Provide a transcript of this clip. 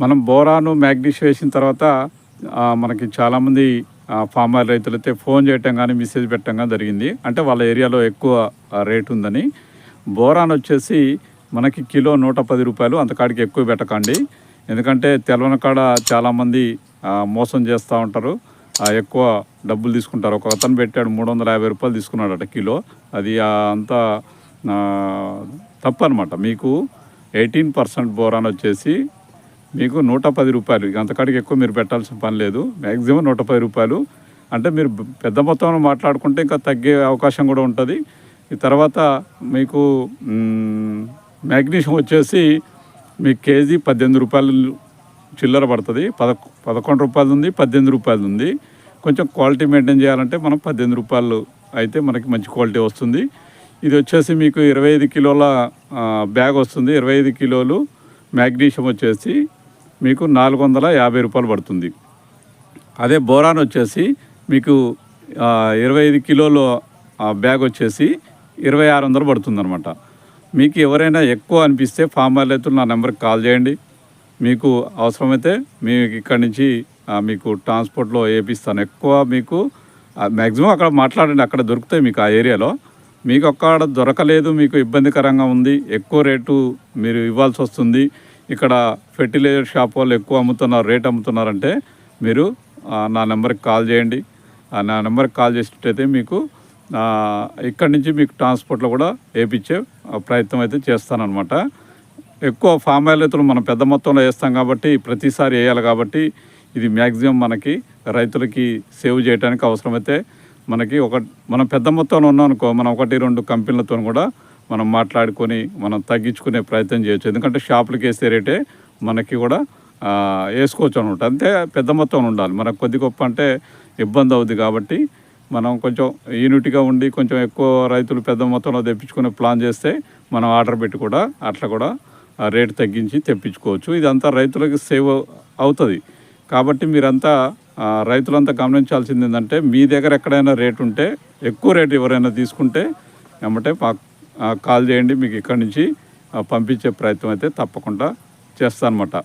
మనం బోరాను మ్యాగ్నీష్ వేసిన తర్వాత మనకి చాలామంది ఫార్మర్ రైతులైతే ఫోన్ చేయటం కానీ మెసేజ్ పెట్టడం కానీ జరిగింది. అంటే వాళ్ళ ఏరియాలో ఎక్కువ రేట్ ఉందని. బోరాన్ వచ్చేసి మనకి కిలో నూట పది రూపాయలు అంతకాడికి ఎక్కువ పెట్టకండి. ఎందుకంటే తెలవని కాడ చాలామంది మోసం చేస్తూ ఉంటారు. ఎక్కువ డబ్బులు తీసుకుంటారు. ఒక అతను పెట్టాడు మూడు వందల యాభై రూపాయలు తీసుకున్నాడట కిలో. అది అంత అంతా తప్పు అనమాట మీకు ఎయిటీన్ పర్సెంట్ బోరాన్ వచ్చేసి మీకు నూట పది రూపాయలు. అంతకాడికి ఎక్కువ మీరు పెట్టాల్సిన పని లేదు. మ్యాక్సిమం నూట పది రూపాయలు. అంటే మీరు పెద్ద మొత్తంలో మాట్లాడుకుంటే ఇంకా తగ్గే అవకాశం కూడా ఉంటుంది. ఈ తర్వాత మీకు మ్యాగ్నీషియం వచ్చేసి మీకు కేజీ పద్దెనిమిది రూపాయలు చిల్లర పడుతుంది. పద పదకొండు రూపాయలు ఉంది పద్దెనిమిది రూపాయలు ఉంది. కొంచెం క్వాలిటీ మెయింటైన్ చేయాలంటే మనం పద్దెనిమిది రూపాయలు అయితే మనకి మంచి క్వాలిటీ వస్తుంది. ఇది వచ్చేసి మీకు ఇరవై ఐదు కిలోల బ్యాగ్ వస్తుంది. ఇరవై ఐదు కిలోలు మ్యాగ్నీషియం వచ్చేసి మీకు నాలుగు వందల యాభై రూపాయలు పడుతుంది. అదే బోరాన్ వచ్చేసి మీకు ఇరవై ఐదు కిలోలు బ్యాగ్ వచ్చేసి ఇరవై ఆరు వందలు పడుతుంది అనమాట మీకు ఎవరైనా ఎక్కువ అనిపిస్తే ఫామ్ రైతులు నా నెంబర్కి కాల్ చేయండి. మీకు అవసరమైతే మీకు ఇక్కడి నుంచి మీకు ట్రాన్స్పోర్ట్లో వేపిస్తాను ఎక్కువ మీకు మ్యాక్సిమం అక్కడ మాట్లాడండి. అక్కడ దొరుకుతాయి మీకు ఆ ఏరియాలో. మీకు అక్కడ దొరకలేదు మీకు ఇబ్బందికరంగా ఉంది ఎక్కువ రేటు మీరు ఇవ్వాల్సి వస్తుంది. ఇక్కడ ఫెర్టిలైజర్ షాప్ వాళ్ళు ఎక్కువ అమ్ముతున్నారు రేట్ అమ్ముతున్నారంటే మీరు నా నెంబర్కి కాల్ చేయండి. నా నెంబర్కి కాల్ చేసినట్టయితే మీకు ఇక్కడి నుంచి మీకు ట్రాన్స్పోర్ట్లో కూడా వేయించే ప్రయత్నం అయితే చేస్తానమాట ఎక్కువ ఫామ్ ఆయిల్ రైతులు మనం పెద్ద మొత్తంలో వేస్తాం కాబట్టి ప్రతిసారి వేయాలి కాబట్టి ఇది మ్యాక్సిమం మనకి రైతులకి సేవ్ చేయడానికి అవసరమైతే మనకి ఒక మనం పెద్ద మొత్తంలో ఉన్నాం అనుకో మనం ఒకటి రెండు కంపెనీలతో కూడా మనం మాట్లాడుకొని మనం తగ్గించుకునే ప్రయత్నం చేయొచ్చు. ఎందుకంటే షాపులకి వేసే రేటే మనకి కూడా వేసుకోవచ్చు అనమాట అంతే పెద్ద మొత్తం ఉండాలి. మనకు కొద్ది గొప్ప అంటే ఇబ్బంది అవుద్ది కాబట్టి మనం కొంచెం యూనిట్గా ఉండి కొంచెం ఎక్కువ రైతులు పెద్ద మొత్తంలో తెప్పించుకునే ప్లాన్ చేస్తే మనం ఆర్డర్ పెట్టి కూడా అట్లా కూడా రేటు తగ్గించి తెప్పించుకోవచ్చు. ఇదంతా రైతులకు సేవ్ అవుతుంది. కాబట్టి మీరంతా రైతులంతా గమనించాల్సింది ఏంటంటే మీ దగ్గర ఎక్కడైనా రేటు ఉంటే ఎక్కువ రేటు ఎవరైనా తీసుకుంటే ఏమంటే మాకు కాల్ చేయండి మీకు ఇక్కడి నుంచి పంపించే ప్రయత్నం అయితే తప్పకుండా చేస్తానమాట